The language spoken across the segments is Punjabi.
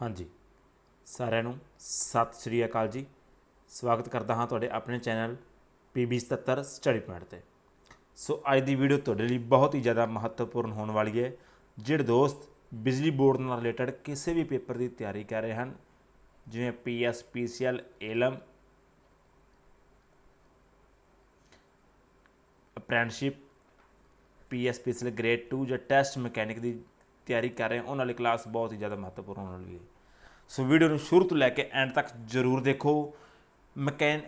ਹਾਂਜੀ। ਸਾਰਿਆਂ ਨੂੰ ਸਤਿ ਸ਼੍ਰੀ ਅਕਾਲ ਜੀ। ਸਵਾਗਤ ਕਰਦਾ ਹਾਂ ਤੁਹਾਡੇ ਆਪਣੇ ਚੈਨਲ PB 77 ਸਟੱਡੀ ਪੁਆਇੰਟ ਤੇ। ਸੋ ਅੱਜ ਦੀ ਵੀਡੀਓ ਤੁਹਾਡੇ ਲਈ ਬਹੁਤ ਹੀ ਜ਼ਿਆਦਾ ਮਹੱਤਵਪੂਰਨ ਹੋਣ ਵਾਲੀ ਹੈ। ਜਿਹੜੇ ਦੋਸਤ ਬਿਜਲੀ ਬੋਰਡ ਨਾਲ ਰਿਲੇਟਡ ਕਿਸੇ ਵੀ ਪੇਪਰ ਦੀ ਤਿਆਰੀ ਕਰ ਰਹੇ ਹਨ, ਜਿਵੇਂ PS PCL ਏਲਮ, ਅਪ੍ਰੈਂਟਿਸਸ਼ਿਪ ਪੀਐਸ ਪਿਛਲੇ ਗ੍ਰੇਡ 2 ਜਾਂ ਟੈਸਟ ਮਕੈਨਿਕ ਦੀ ਤਿਆਰੀ ਕਰ ਰਹੇ ਹੋ। ਉਹਨਾਂ ਲਈ ਕਲਾਸ ਬਹੁਤ ਹੀ ਜ਼ਿਆਦਾ ਮਹੱਤਵਪੂਰਨ ਹੋਣ ਵਾਲੀ ਹੈ। ਸੋ ਵੀਡੀਓ ਨੂੰ ਸ਼ੁਰੂ ਤੋਂ ਲੈ ਕੇ ਐਂਡ ਤੱਕ ਜ਼ਰੂਰ ਦੇਖੋ। ਮਕੈਨ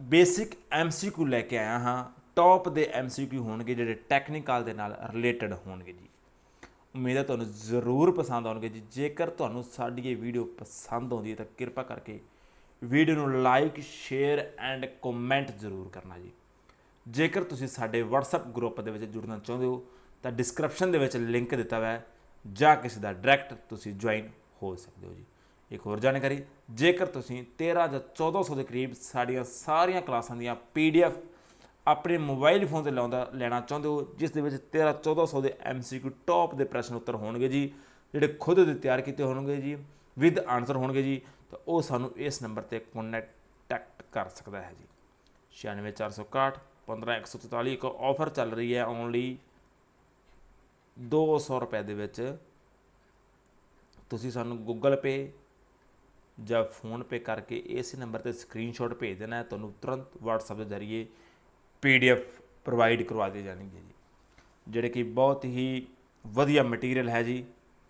ਬੇਸਿਕ ਐਮਸੀਕਿਊ ਲੈ ਕੇ ਆਇਆ ਹਾਂ। ਟੌਪ ਦੇ ਐਮਸੀਕਿਊ ਹੋਣਗੇ ਜਿਹੜੇ ਟੈਕਨੀਕਲ ਦੇ ਨਾਲ ਰਿਲੇਟਡ ਹੋਣਗੇ ਜੀ। ਉਮੀਦ ਹੈ ਤੁਹਾਨੂੰ ਜ਼ਰੂਰ ਪਸੰਦ ਆਉਣਗੇ ਜੀ। ਜੇਕਰ ਤੁਹਾਨੂੰ ਸਾਡੀ ਇਹ ਵੀਡੀਓ ਪਸੰਦ ਆਉਂਦੀ ਹੈ ਤਾਂ ਕਿਰਪਾ ਕਰਕੇ ਵੀਡੀਓ ਨੂੰ ਲਾਈਕ ਸ਼ੇਅਰ ਐਂਡ ਕਮੈਂਟ ਜ਼ਰੂਰ ਕਰਨਾ ਜੀ। ਜੇਕਰ ਤੁਸੀਂ ਸਾਡੇ WhatsApp ਗਰੁੱਪ ਦੇ ਵਿੱਚ ਜੁੜਨਾ ਚਾਹੁੰਦੇ ਹੋ ਤਾਂ ਡਿਸਕ੍ਰਿਪਸ਼ਨ ਦੇ ਵਿੱਚ ਲਿੰਕ ਦਿੱਤਾ ਹੋਇਆ ਹੈ। ਜਾਂ ਕਿਸੇ ਦਾ ਡਾਇਰੈਕਟ ਤੁਸੀਂ ਜੁਆਇਨ ਹੋ ਸਕਦੇ ਹੋ ਜੀ। ਇੱਕ ਹੋਰ ਜਾਣਕਾਰੀ, ਜੇਕਰ ਤੁਸੀਂ 13 ਜਾਂ 1400 ਦੇ ਕਰੀਬ ਸਾਡੀਆਂ ਸਾਰੀਆਂ ਕਲਾਸਾਂ ਦੀਆਂ PDF ਆਪਣੇ ਮੋਬਾਈਲ ਫੋਨ ਤੇ ਲਾਉਂਦਾ, ਲੈਣਾ ਚਾਹੁੰਦੇ ਹੋ, ਜਿਸ ਦੇ ਵਿੱਚ 13 1400 ਦੇ MCQ ਟੌਪ ਦੇ ਪ੍ਰਸ਼ਨ ਉੱਤਰ ਹੋਣਗੇ ਜੀ, ਜਿਹੜੇ ਖੁਦ ਦੇ ਤਿਆਰ ਕੀਤੇ ਹੋਣਗੇ ਜੀ ਵਿਦ ਆਨਸਰ ਹੋਣਗੇ ਜੀ, ਤਾਂ ਉਹ ਸਾਨੂੰ ਇਸ ਨੰਬਰ ਤੇ ਕੰਟੈਕਟ ਕਰ ਸਕਦਾ ਹੈ ਜੀ। 96461 15144 ਇੱਕ ਆਫਰ ਚੱਲ ਰਹੀ ਹੈ ਓਨਲੀ 200 ਰੁਪਏ ਦੇ ਵਿੱਚ ਤੁਸੀਂ ਸਾਨੂੰ ਗੂਗਲ ਪੇ ਜਾਂ ਫੋਨ ਪੇ ਕਰਕੇ ਇਸ ਨੰਬਰ ਤੇ ਸਕਰੀਨਸ਼ਾਟ ਭੇਜ ਦੇਣਾ ਹੈ। ਤੁਹਾਨੂੰ ਤੁਰੰਤ WhatsApp ਦੇ ਜ਼ਰੀਏ PDF ਪ੍ਰੋਵਾਈਡ ਕਰਵਾ ਦਿੱਤੇ ਜਾਣਗੇ ਜੀ। ਜਿਹੜੇ ਕਿ ਬਹੁਤ ਹੀ ਵਧੀਆ ਮਟੀਰੀਅਲ ਹੈ ਜੀ।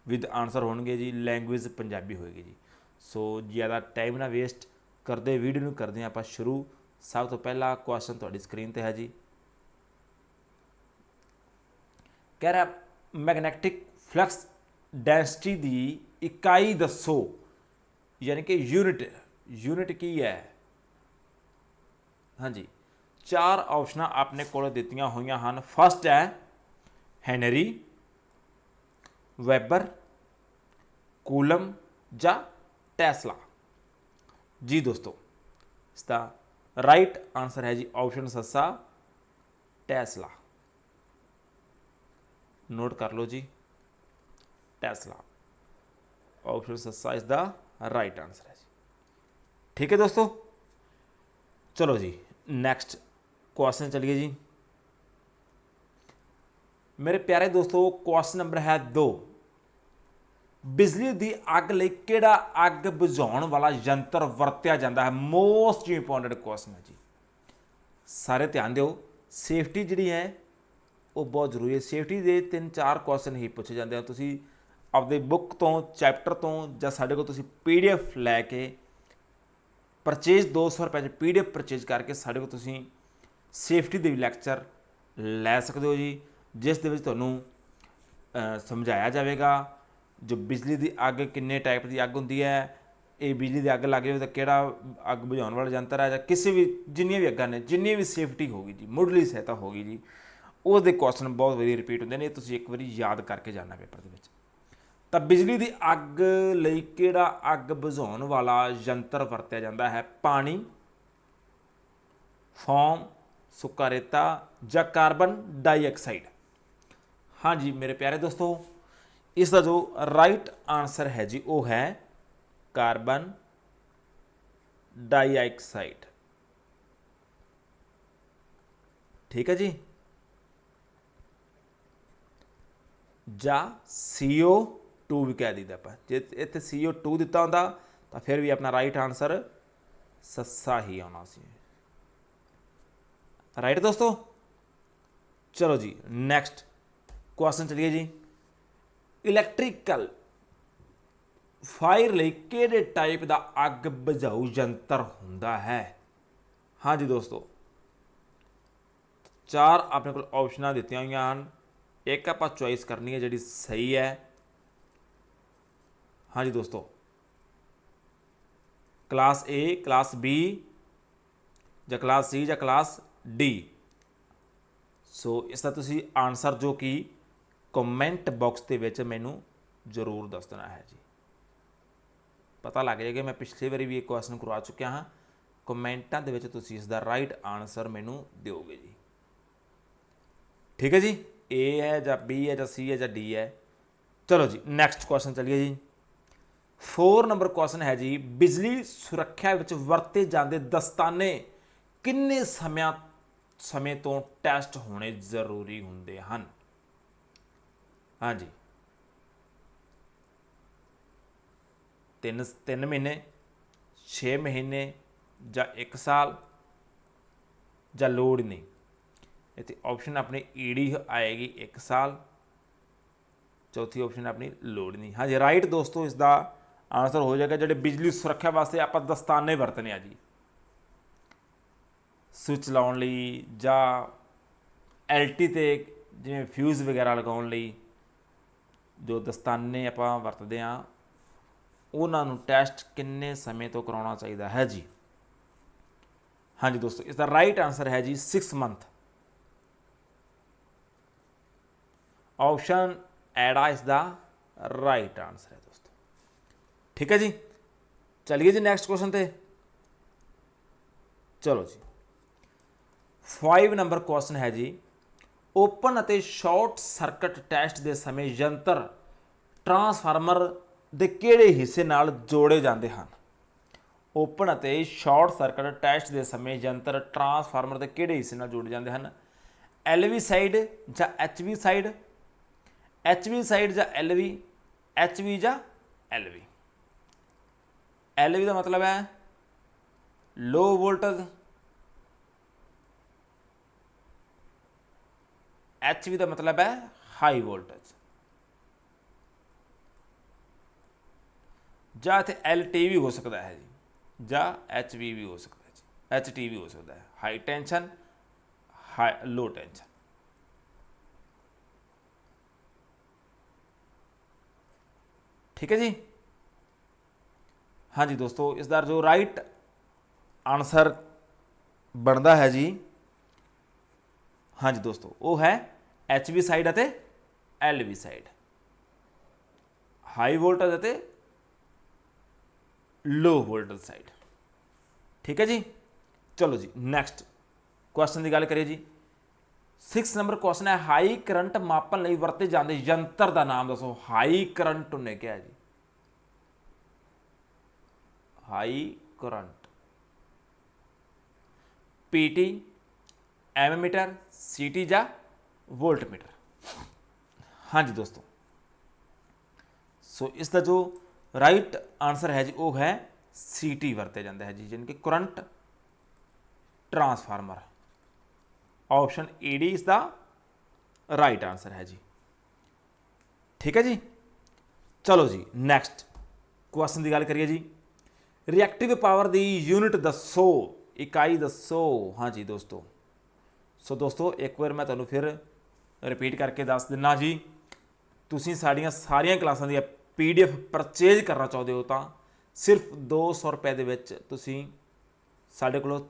ਵਿਦ ਆਨਸਰ ਹੋਣਗੇ ਜੀ। ਲੈਂਗੁਏਜ ਪੰਜਾਬੀ ਹੋਏਗੀ ਜੀ। ਸੋ ਜ਼ਿਆਦਾ ਟਾਈਮ ਨਾ ਵੇਸਟ ਕਰਦੇ ਵੀਡੀਓ ਨੂੰ ਕਰਦੇ ਹਾਂ ਆਪਾਂ ਸ਼ੁਰੂ। ਸਭ ਤੋਂ ਪਹਿਲਾ ਕੁਐਸਚਨ ਤੁਹਾਡੀ ਸਕਰੀਨ ਤੇ ਹੈ ਜੀ। ਕਹਿ ਰਿਹਾ ਮੈਗਨੈਟਿਕ ਫਲਕਸ ਡੈਂਸਿਟੀ ਦੀ ਇਕਾਈ ਦੱਸੋ। ਯਾਨੀ ਕਿ ਯੂਨਿਟ ਯੂਨਿਟ ਕੀ ਹੈ? ਹਾਂਜੀ, ਚਾਰ ਆਪਸ਼ਨਾਂ ਆਪਣੇ ਕੋਲ ਦਿੱਤੀਆਂ ਹੋਈਆਂ ਹਨ। ਫਸਟ ਹੈ ਹੈਨਰੀ, ਵੈਬਰ, ਕੂਲਮ ਜਾਂ ਟੈਸਲਾ। ਜੀ ਦੋਸਤੋ, ਇਸ ਦਾ ਰਾਈਟ ਆਨਸਰ ਹੈ ਜੀ ਆਪਸ਼ਨ ਸੱਸਾ ਟੈਸਲਾ। ਨੋਟ ਕਰ ਲਓ ਜੀ। ਟੈਸਲਾ। ਆਪਸ਼ਨ ਸੱਸਾ ਇਸ ਦਾ ਰਾਈਟ ਆਨਸਰ ਹੈ ਜੀ। ਠੀਕ ਹੈ ਦੋਸਤੋ? ਚਲੋ ਜੀ ਨੈਕਸਟ ਕੁਐਸਚਨ ਚਲਿਏ ਜੀ। ਮੇਰੇ ਪਿਆਰੇ ਦੋਸਤੋ ਕੁਐਸਚਨ ਨੰਬਰ ਹੈ 2 ਬਿਜਲੀ ਦੀ ਅੱਗ ਲਈ ਕਿਹੜਾ ਅੱਗ ਬੁਝਾਉਣ ਵਾਲਾ ਯੰਤਰ ਵਰਤਿਆ ਜਾਂਦਾ ਹੈ? ਮੋਸਟ ਇੰਪੋਰਟੈਂਟ ਕੁਐਸਚਨ ਹੈ ਜੀ। ਸਾਰੇ ਧਿਆਨ ਦਿਓ। ਸੇਫਟੀ ਜਿਹੜੀ ਹੈ ਉਹ ਬਹੁਤ ਜ਼ਰੂਰੀ ਹੈ। ਸੇਫਟੀ ਦੇ ਤਿੰਨ ਚਾਰ ਕੁਐਸਚਨ ਹੀ ਪੁੱਛੇ ਜਾਂਦੇ ਆ। ਤੁਸੀਂ ਆਪਦੇ ਬੁੱਕ ਤੋਂ ਚੈਪਟਰ ਤੋਂ ਜਾਂ ਸਾਡੇ ਕੋਲ ਤੁਸੀਂ ਪੀਡੀਐਫ ਲੈ ਕੇ ਪਰਚੇਜ 200 ਰੁਪਏ ਚ ਪੀਡੀਐਫ ਪਰਚੇਜ ਕਰਕੇ ਸਾਡੇ ਕੋਲ ਤੁਸੀਂ ਸੇਫਟੀ ਦੇ ਵੀ ਲੈਕਚਰ ਲੈ ਸਕਦੇ ਹੋ ਜੀ, ਜਿਸ ਦੇ ਵਿੱਚ ਤੁਹਾਨੂੰ ਸਮਝਾਇਆ ਜਾਵੇਗਾ ਜੋ ਬਿਜਲੀ ਦੀ ਅੱਗ ਕਿੰਨੇ ਟਾਈਪ ਦੀ ਅੱਗ ਹੁੰਦੀ ਹੈ, ਇਹ ਬਿਜਲੀ ਦੀ ਅੱਗ ਲੱਗ ਜਾਵੇ ਤਾਂ ਕਿਹੜਾ ਅੱਗ ਬੁਝਾਉਣ ਵਾਲਾ ਯੰਤਰ ਹੈ ਜਾਂ ਕਿਸੇ ਵੀ ਜਿੰਨੀਆਂ ਵੀ ਅੱਗਾਂ ਨੇ, ਜਿੰਨੀ ਵੀ ਸੇਫਟੀ ਹੋਗੀ ਜੀ, ਮੁੱਢਲੀ ਸਹਾਇਤਾ ਹੋਗੀ ਜੀ। ਉਸ ਦੇ ਕੁਐਸਚਨ ਬਹੁਤ ਵਧੀਆ ਰਿਪੀਟ ਹੁੰਦੇ ਨੇ, ਇਹ ਤੁਸੀਂ ਇੱਕ ਵਾਰੀ ਯਾਦ ਕਰਕੇ ਜਾਣਾ ਪੇਪਰ ਦੇ ਵਿੱਚ। ਤਾਂ ਬਿਜਲੀ ਦੀ ਅੱਗ ਲਈ ਕਿਹੜਾ ਅੱਗ ਬੁਝਾਉਣ ਵਾਲਾ ਯੰਤਰ ਵਰਤਿਆ ਜਾਂਦਾ ਹੈ? ਪਾਣੀ, ਫੋਮ, ਸੁੱਕਾ ਰੇਤਾ ਜਾਂ ਕਾਰਬਨ ਡਾਈਆਕਸਾਈਡ? ਹਾਂਜੀ ਮੇਰੇ ਪਿਆਰੇ ਦੋਸਤੋ, ਇਸ ਦਾ ਜੋ ਰਾਈਟ ਆਨਸਰ ਹੈ ਜੀ, ਉਹ ਹੈ ਕਾਰਬਨ ਡਾਈਆਕਸਾਈਡ। ਠੀਕ ਹੈ ਜੀ? ਜਾਂ CO2 ਵੀ ਕਹਿ ਦਿੰਦੇ ਆਪਾਂ। ਜੇ ਇੱਥੇ CO2 ਦਿੱਤਾ ਹੁੰਦਾ, ਤਾਂ ਫਿਰ ਵੀ ਆਪਣਾ ਰਾਈਟ ਆਨਸਰ ਸੱਸਾ ਹੀ ਆਉਣਾ ਸੀ। ਰਾਈਟ ਦੋਸਤੋ? ਚਲੋ ਜੀ ਨੈਕਸਟ ਕੁਐਸਚਨ ਚਲਿਏ ਜੀ। ਇਲੈਕਟ੍ਰੀਕਲ ਫਾਇਰ ਲਈ ਕਿਹੜੇ ਟਾਈਪ ਦਾ ਅੱਗ ਬੁਝਾਊ ਯੰਤਰ ਹੁੰਦਾ ਹੈ? ਹਾਂਜੀ ਦੋਸਤੋ, ਚਾਰ ਆਪਣੇ ਕੋਲ ਆਪਸ਼ਨਾਂ ਦਿੱਤੀਆਂ ਹੋਈਆਂ ਹਨ। ਇੱਕ ਆਪਾਂ ਚੁਆਇਸ ਕਰਨੀ ਹੈ ਜਿਹੜੀ ਸਹੀ ਹੈ। ਹਾਂਜੀ ਦੋਸਤੋ। ਕਲਾਸ A ਕਲਾਸ B ਜਾਂ ਕਲਾਸ C ਜਾਂ ਕਲਾਸ D ਸੋ ਇਸ ਦਾ ਤੁਸੀਂ ਆਨਸਰ ਜੋ ਕਿ ਕਮੈਂਟ ਬਾਕਸ ਦੇ ਵਿੱਚ ਮੈਨੂੰ ਜ਼ਰੂਰ ਦੱਸ ਦੇਣਾ ਹੈ ਜੀ। ਪਤਾ ਲੱਗ ਜਾਏਗਾ, ਮੈਂ ਪਿਛਲੀ ਵਾਰੀ ਵੀ ਇਹ ਕੁਐਸਚਨ ਕਰਵਾ ਚੁੱਕਿਆ ਹਾਂ। ਕਮੈਂਟਾਂ ਦੇ ਵਿੱਚ ਤੁਸੀਂ ਇਸ ਦਾ ਰਾਈਟ ਆਨਸਰ ਮੈਨੂੰ ਦਿਓਗੇ ਜੀ। ਠੀਕ ਹੈ ਜੀ? A ਹੈ ਜਾਂ B ਹੈ ਜਾਂ C ਹੈ ਜਾਂ D ਹੈ। ਚਲੋ ਜੀ ਨੈਕਸਟ ਕੁਐਸਚਨ ਚਲਿਏ ਜੀ। 4 ਨੰਬਰ ਕੁਐਸਚਨ ਹੈ ਜੀ, ਬਿਜਲੀ ਸੁਰੱਖਿਆ ਵਿੱਚ ਵਰਤੇ ਜਾਂਦੇ ਦਸਤਾਨੇ ਕਿੰਨੇ ਸਮਿਆਂ, ਸਮੇਂ ਤੋਂ ਟੈਸਟ ਹੋਣੇ ਜ਼ਰੂਰੀ ਹੁੰਦੇ ਹਨ? ਹਾਂਜੀ। ਤਿੰਨ ਤਿੰਨ ਮਹੀਨੇ 6 ਮਹੀਨੇ ਜਾਂ 1 ਸਾਲ ਜਾਂ ਲੋੜ ਨਹੀਂ। ਇੱਥੇ ਆਪਸ਼ਨ ਆਪਣੀ ਈਡੀ ਆਏਗੀ 1 ਸਾਲ, ਚੌਥੀ ਆਪਸ਼ਨ ਆਪਣੀ ਲੋੜ ਨਹੀਂ। ਹਾਂਜੀ ਰਾਈਟ ਦੋਸਤੋ ਇਸ ਦਾ ਆਨਸਰ ਹੋ ਜਾਏਗਾ, ਜਿਹੜੇ ਬਿਜਲੀ ਸੁਰੱਖਿਆ ਵਾਸਤੇ ਆਪਾਂ ਦਸਤਾਨੇ ਵਰਤਨੇ ਆ ਜੀ। ਸਵਿਚ ਲਾਉਣ ਲਈ ਜਾਂ ਐਲਟੀ ਤੇ ਜਿਵੇਂ ਫਿਊਜ਼ ਵਗੈਰਾ ਲਗਾਉਣ ਲਈ ਜੋ ਦਸਤਾਨੇ ਆਪਾਂ ਵਰਤਦੇ ਆ, ਉਹਨਾਂ ਨੂੰ ਟੈਸਟ ਕਿੰਨੇ ਸਮੇਂ ਤੋਂ ਕਰਾਉਣਾ ਚਾਹੀਦਾ ਹੈ ਜੀ? ਹਾਂਜੀ ਦੋਸਤੋ ਇਸ ਦਾ ਰਾਈਟ ਆਨਸਰ ਹੈ ਜੀ 6 ਮੰਥ ਆਪਸ਼ਨ ਐੜਾ ਇਸ ਦਾ ਰਾਈਟ ਆਨਸਰ ਹੈ ਦੋਸਤੋ ਠੀਕ ਹੈ ਜੀ ਚਲਿਏ ਜੀ ਨੈਕਸਟ ਕੁਐਸਚਨ ਤੇ ਚਲੋ ਜੀ 5 ਨੰਬਰ ਕੁਐਸਚਨ ਹੈ ਜੀ ਓਪਨ ਅਤੇ ਸ਼ਾਰਟ ਸਰਕਟ ਟੈਸਟ ਦੇ ਸਮੇਂ ਯੰਤਰ ਟਰਾਂਸਫਾਰਮਰ ਦੇ ਕਿਹੜੇ ਹਿੱਸੇ ਨਾਲ ਜੋੜੇ ਜਾਂਦੇ ਹਨ? ਓਪਨ ਅਤੇ ਸ਼ਾਰਟ ਸਰਕਟ ਟੈਸਟ ਦੇ ਸਮੇਂ ਯੰਤਰ ਟਰਾਂਸਫਾਰਮਰ ਦੇ ਕਿਹੜੇ ਹਿੱਸੇ ਨਾਲ ਜੋੜੇ ਜਾਂਦੇ ਹਨ? ਐਲਵੀ ਸਾਈਡ ਜਾਂ ਐਚਵੀ ਸਾਈਡ ਐਚਵੀ ਸਾਈਡ ਜਾਂ ਐਲਵੀ ਐਚਵੀ ਜਾਂ ਐਲਵੀ ਐਲਵੀ ਦਾ ਮਤਲਬ ਹੈ ਲੋ ਵੋਲਟੇਜ ਐਚਵੀ ਦਾ ਮਤਲਬ ਹੈ ਹਾਈ ਵੋਲਟੇਜ ਜਾਂ ਇੱਥੇ ਐਲਟੀ ਵੀ ਹੋ ਸਕਦਾ ਹੈ ਜੀ, ਜਾਂ ਐਚਵੀ ਵੀ ਹੋ ਸਕਦਾ ਹੈ ਜੀ ਐਚਟੀ ਵੀ ਹੋ ਸਕਦਾ ਹੈ। High tension high low tension ਠੀਕ ਹੈ ਜੀ? ਹਾਂਜੀ ਦੋਸਤੋ, ਇਸ ਦਾ ਜੋ ਰਾਈਟ ਆਨਸਰ ਬਣਦਾ ਹੈ ਜੀ, ਹਾਂਜੀ ਦੋਸਤੋ, ਉਹ ਹੈ ਐਚਵੀ ਸਾਈਡ ਅਤੇ ਐਲਵੀ ਸਾਈਡ ਹਾਈ ਵੋਲਟੇਜ ਅਤੇ ਲੋ ਵੋਲਟੇਜ ਸਾਈਡ ਠੀਕ ਹੈ ਜੀ? ਚਲੋ ਜੀ ਨੈਕਸਟ ਕੁਐਸਚਨ ਦੀ ਗੱਲ ਕਰੀਏ ਜੀ। 6 ਨੰਬਰ ਕੁਐਸਚਨ ਹੈ ਹਾਈ ਕਰੰਟ ਮਾਪਣ ਲਈ ਵਰਤੇ ਜਾਂਦੇ ਯੰਤਰ ਦਾ ਨਾਮ ਦੱਸੋ। ਹਾਈ ਕਰੰਟ ਉਹਨੇ ਕਿਹਾ ਜੀ। High current PT ammeter CT ਜਾਂ ਵੋਲਟਮੀਟਰ? ਹਾਂਜੀ ਦੋਸਤੋ। ਸੋ ਇਸ ਦਾ ਜੋ ਰਾਈਟ ਆਨਸਰ ਹੈ ਜੀ, ਉਹ ਹੈ ਸੀਟੀ ਵਰਤੇ ਜਾਂਦਾ ਹੈ ਜੀ ਜਾਣੀ ਕਿ ਕਰੰਟ ਟਰਾਂਸਫਾਰਮਰ ਆਪਸ਼ਨ ਏਡੀ ਇਸ ਦਾ ਰਾਈਟ ਆਨਸਰ ਹੈ ਜੀ ਠੀਕ ਹੈ ਜੀ ਚਲੋ ਜੀ ਨੈਕਸਟ ਕੁਐਸਚਨ ਦੀ ਗੱਲ ਕਰੀਏ ਜੀ ਰਿਐਕਟਿਵ ਪਾਵਰ ਦੀ ਯੂਨਿਟ ਦੱਸੋ ਇਕਾਈ ਦੱਸੋ ਹਾਂਜੀ ਦੋਸਤੋ ਸੋ ਦੋਸਤੋ ਇੱਕ ਵਾਰ ਮੈਂ ਤੁਹਾਨੂੰ ਫਿਰ ਰਿਪੀਟ ਕਰਕੇ ਦੱਸ ਦਿੰਨਾ ਜੀ ਤੁਸੀਂ ਸਾਡੀਆਂ ਸਾਰੀਆਂ ਕਲਾਸਾਂ ਦੀਆਂ ਪੀਡੀਐਫ ਪਰਚੇਜ ਕਰਨਾ ਚਾਹੁੰਦੇ ਹੋ ਤਾਂ ਸਿਰਫ 200 ਰੁਪਏ ਦੇ ਵਿੱਚ ਤੁਸੀਂ ਸਾਡੇ ਕੋਲੋਂ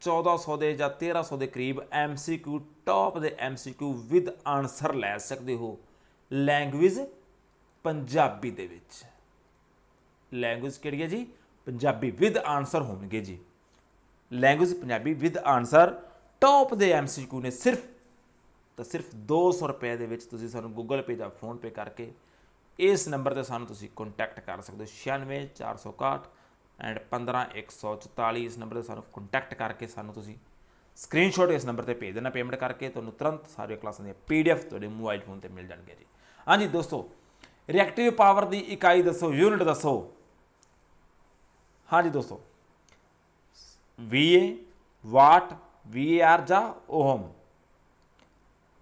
1400 ਦੇ ਜਾਂ 1300 ਦੇ ਕਰੀਬ MCQ ਟੌਪ ਦੇ MCQ ਵਿਦ ਆਨਸਰ ਲੈ ਸਕਦੇ ਹੋ। ਲੈਂਗੁਏਜ ਪੰਜਾਬੀ ਦੇ ਵਿੱਚ। ਲੈਂਗੁਏਜ ਕਿਹੜੀ ਹੈ ਜੀ? ਪੰਜਾਬੀ ਵਿਦ ਆਨਸਰ ਹੋਣਗੇ ਜੀ। Language Punjabi with answer top ਦੇ MCQ ਨੇ ਸਿਰਫ, ਤਾਂ ਸਿਰਫ 200 ਰੁਪਏ ਦੇ ਵਿੱਚ ਤੁਸੀਂ ਸਾਨੂੰ Google Pay ਜਾਂ Phone Pay ਕਰਕੇ ਇਸ ਨੰਬਰ ਤੇ ਸਾਨੂੰ ਤੁਸੀਂ ਕੰਟੈਕਟ ਕਰ ਸਕਦੇ ਹੋ। 96461 ਐਂਡ 15144 ਇਸ ਨੰਬਰ ਤੇ ਸਾਨੂੰ ਕੰਟੈਕਟ ਕਰਕੇ ਸਾਨੂੰ ਤੁਸੀਂ ਸਕਰੀਨਸ਼ਾਟ ਇਸ ਨੰਬਰ ਤੇ ਭੇਜ ਦੇਣਾ ਪੇਮੈਂਟ ਕਰਕੇ, ਤੁਹਾਨੂੰ ਤੁਰੰਤ ਸਾਰੀਆਂ ਕਲਾਸਾਂ ਦੀਆਂ ਪੀਡੀਐਫ ਤੁਹਾਡੇ ਮੋਬਾਈਲ ਫੋਨ ਤੇ ਮਿਲ ਜਾਣਗੇ ਜੀ। ਹਾਂਜੀ ਦੋਸਤੋ ਰਿਐਕਟਿਵ ਪਾਵਰ ਦੀ ਇਕਾਈ ਦੱਸੋ ਯੂਨਿਟ ਦੱਸੋ। ਹਾਂਜੀ ਦੋਸਤੋ VA ਵਾਟ VAR ਜਾਂ ਓਹਮ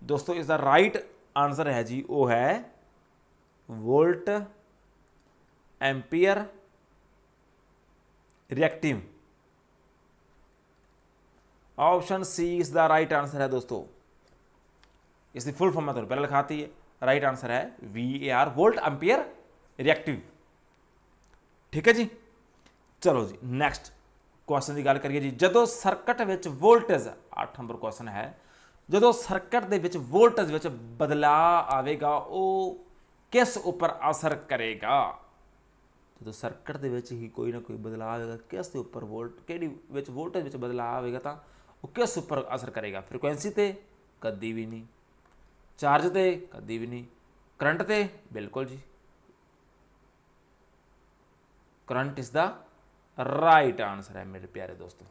ਦੋਸਤੋ ਇਸ ਦਾ ਰਾਈਟ ਆਨਸਰ ਹੈ ਜੀ, ਉਹ ਹੈ ਵੋਲਟ ਐਂਪੀਅਰ ਰਿਐਕਟਿਵ ਆਪਸ਼ਨ ਸੀ ਇਸ ਦਾ ਰਾਈਟ ਆਨਸਰ ਹੈ ਦੋਸਤੋ ਇਸ ਦੀ ਫੁੱਲ ਫਾਰਮ ਮੈਂ ਤੁਹਾਨੂੰ ਪਹਿਲਾਂ ਲਿਖਾਤੀ ਹੈ ਰਾਈਟ ਆਨਸਰ ਹੈ VAR ਵੋਲਟ ਐਂਪੀਅਰ ਰਿਐਕਟਿਵ ਠੀਕ ਹੈ ਜੀ ਚਲੋ ਜੀ ਨੈਕਸਟ ਕੁਐਸਚਨ ਦੀ ਗੱਲ ਕਰੀਏ ਜੀ ਜਦੋਂ ਸਰਕਟ ਵਿੱਚ ਵੋਲਟੇਜ 8 ਨੰਬਰ ਕੁਐਸਚਨ ਹੈ ਜਦੋਂ ਸਰਕਟ ਦੇ ਵਿੱਚ ਵੋਲਟੇਜ ਵਿੱਚ ਬਦਲਾਅ ਆਵੇਗਾ ਉਹ ਕਿਸ ਉੱਪਰ ਅਸਰ ਕਰੇਗਾ ਜਦੋਂ ਸਰਕਟ ਦੇ ਵਿੱਚ ਹੀ ਕੋਈ ਨਾ ਕੋਈ ਬਦਲਾਅ ਆਵੇਗਾ, ਕਿਸ ਦੇ ਉੱਪਰ ਵੋਲਟ, ਕਿਹੜੀ ਵਿੱਚ ਵੋਲਟੇਜ ਵਿੱਚ ਬਦਲਾਅ ਆਵੇਗਾ ਤਾਂ ਉਹ ਕਿਸ ਉੱਪਰ ਅਸਰ ਕਰੇਗਾ? ਫ੍ਰੀਕੁਐਂਸੀ ਤੇ, ਕਦੀ ਵੀ ਨਹੀਂ। ਚਾਰਜ ਤੇ, ਕਦੀ ਵੀ ਨਹੀਂ। ਕਰੰਟ ਤੇ, ਬਿਲਕੁਲ ਜੀ। ਕਰੰਟ ਇਸ ਦਾ ਰਾਈਟ ਆਨਸਰ ਹੈ ਮੇਰੇ ਪਿਆਰੇ ਦੋਸਤੋ।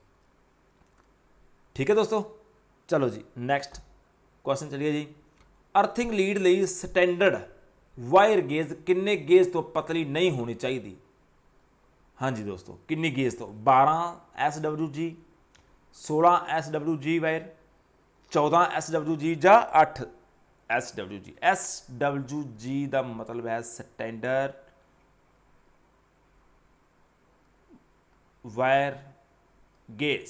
ਠੀਕ ਹੈ ਦੋਸਤੋ? ਚਲੋ ਜੀ ਨੈਕਸਟ ਕੁਐਸਚਨ ਚਲਿਏ ਜੀ। ਅਰਥਿੰਗ ਲੀਡ ਲਈ ਸਟੈਂਡਰਡ ਵਾਇਰ ਗੇਜ ਕਿੰਨੇ ਗੇਜ ਤੋਂ ਪਤਲੀ ਨਹੀਂ ਹੋਣੀ ਚਾਹੀਦੀ? ਹਾਂਜੀ ਦੋਸਤੋ, ਕਿੰਨੀ ਗੇਜ ਤੋਂ? 12 SWG 16 SWG ਵਾਇਰ 14 SWG ਜਾਂ 8 SWG SWG ਦਾ ਮਤਲਬ ਹੈ ਸਟੈਂਡਰਡ ਵਾਇਰ ਗੇਜ।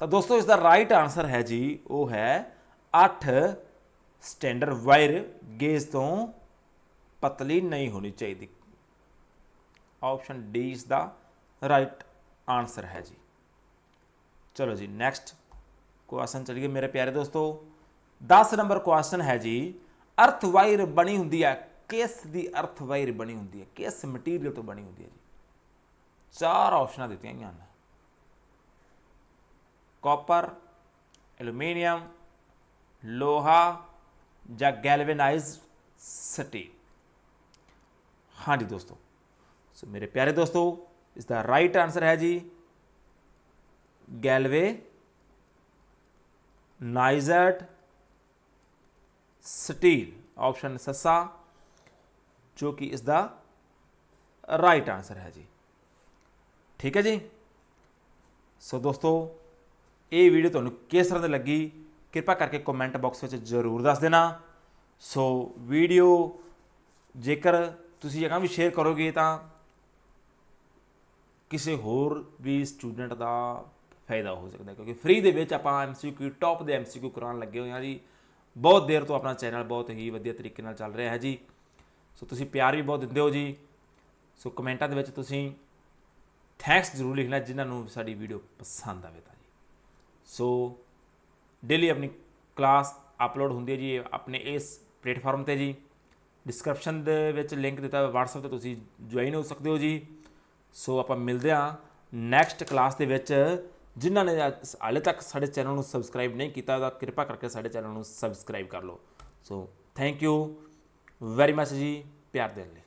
ਤਾਂ ਦੋਸਤੋ ਇਸ ਦਾ ਰਾਈਟ ਆਨਸਰ ਹੈ ਜੀ, ਉਹ ਹੈ 8 ਸਟੈਂਡਰਡ ਵਾਇਰ ਗੇਜ ਤੋਂ ਪਤਲੀ ਨਹੀਂ ਹੋਣੀ ਚਾਹੀਦੀ। ਆਪਸ਼ਨ ਡੀ ਇਸ ਦਾ ਰਾਈਟ ਆਨਸਰ ਹੈ ਜੀ। ਚਲੋ ਜੀ ਨੈਕਸਟ ਕੁਐਸਚਨ ਚਲੀਏ ਮੇਰੇ ਪਿਆਰੇ ਦੋਸਤੋ। 10 ਨੰਬਰ ਕੁਐਸਚਨ ਹੈ ਜੀ ਅਰਥ ਵਾਇਰ ਬਣੀ ਹੁੰਦੀ ਹੈ। ਕਿਸ ਦੀ ਅਰਥ ਵਾਇਰ ਬਣੀ ਹੁੰਦੀ ਹੈ? ਕਿਸ ਮਟੀਰੀਅਲ ਤੋਂ ਬਣੀ ਹੁੰਦੀ ਹੈ ਜੀ? ਚਾਰ ਆਪਸ਼ਨਾਂ ਦਿੱਤੀਆਂ ਗਈਆਂ ਹਨ। ਕਾਪਰ ਐਲੂਮੀਨੀਅਮ ਲੋਹਾ ਜਾਂ ਗੈਲਵੇਨਾਈਜ਼ਡ ਸਟੀਲ ਹਾਂਜੀ ਦੋਸਤੋ। ਸੋ ਮੇਰੇ ਪਿਆਰੇ ਦੋਸਤੋ ਇਸ ਦਾ ਰਾਈਟ ਆਨਸਰ ਹੈ ਜੀ ਗੈਲਵੇ ਨਾਈਜ਼ਡ ਸਟੀਲ ਆਪਸ਼ਨ ਸੱਸਾ, ਜੋ ਕਿ ਇਸ ਦਾ ਰਾਈਟ ਆਨਸਰ ਹੈ ਜੀ। ਠੀਕ ਹੈ ਜੀ? ਸੋ ਦੋਸਤੋ, ਇਹ ਵੀਡੀਓ ਤੁਹਾਨੂੰ ਕਿਸ ਤਰ੍ਹਾਂ ਦੀ ਲੱਗੀ? ਕਿਰਪਾ ਕਰਕੇ ਕਮੈਂਟ ਬਾਕਸ ਵਿੱਚ ਜ਼ਰੂਰ ਦੱਸ ਦੇਣਾ। ਸੋ ਵੀਡੀਓ ਜੇਕਰ ਤੁਸੀਂ ਜਗ੍ਹਾ ਵੀ ਸ਼ੇਅਰ ਕਰੋਗੇ ਤਾਂ ਕਿਸੇ ਹੋਰ ਵੀ ਸਟੂਡੈਂਟ ਦਾ ਫਾਇਦਾ ਹੋ ਸਕਦਾ ਕਿਉਂਕਿ ਫ੍ਰੀ ਦੇ ਵਿੱਚ ਆਪਾਂ ਐਮਸੀਕਿਊ ਟੌਪ ਦੇ ਐਮਸੀਕਿਊ ਕਰਾਉਣ ਲੱਗੇ ਹੋਏ ਹਾਂ ਜੀ। ਬਹੁਤ ਦੇਰ ਤੋਂ ਆਪਣਾ ਚੈਨਲ ਬਹੁਤ ਹੀ ਵਧੀਆ ਤਰੀਕੇ ਨਾਲ ਚੱਲ ਰਿਹਾ ਹੈ ਜੀ। ਸੋ ਤੁਸੀਂ ਪਿਆਰ ਵੀ ਬਹੁਤ ਦਿੰਦੇ ਹੋ ਜੀ। ਸੋ ਕਮੈਂਟਾਂ ਦੇ ਵਿੱਚ ਤੁਸੀਂ ਥੈਂਕਸ ਜ਼ਰੂਰ ਲਿਖਣਾ ਜਿਨ੍ਹਾਂ ਨੂੰ ਸਾਡੀ ਵੀਡੀਓ ਪਸੰਦ ਆਵੇ ਤਾਂ ਜੀ। ਸੋ ਡੇਲੀ ਆਪਣੀ ਕਲਾਸ ਅਪਲੋਡ ਹੁੰਦੀ ਹੈ ਜੀ, ਆਪਣੇ ਇਸ ਪਲੇਟਫਾਰਮ ਤੇ ਜੀ। ਡਿਸਕ੍ਰਿਪਸ਼ਨ ਦੇ ਵਿੱਚ ਲਿੰਕ ਦਿੱਤਾ ਹੋਇਆ WhatsApp ਤੇ ਤੁਸੀਂ ਜੁਆਇਨ ਹੋ ਸਕਦੇ ਹੋ ਜੀ। ਸੋ ਆਪਾਂ ਮਿਲਦੇ ਹਾਂ ਨੈਕਸਟ ਕਲਾਸ ਦੇ ਵਿੱਚ। ਜਿਨ੍ਹਾਂ ਨੇ ਹਾਲੇ ਤੱਕ ਸਾਡੇ ਚੈਨਲ ਨੂੰ ਸਬਸਕ੍ਰਾਈਬ ਨਹੀਂ ਕੀਤਾ ਤਾਂ ਕਿਰਪਾ ਕਰਕੇ ਸਾਡੇ ਚੈਨਲ ਨੂੰ ਸਬਸਕ੍ਰਾਈਬ ਕਰ ਲਓ। So thank you very much ਜੀ। ਪਿਆਰ ਦੇਣ ਲਈ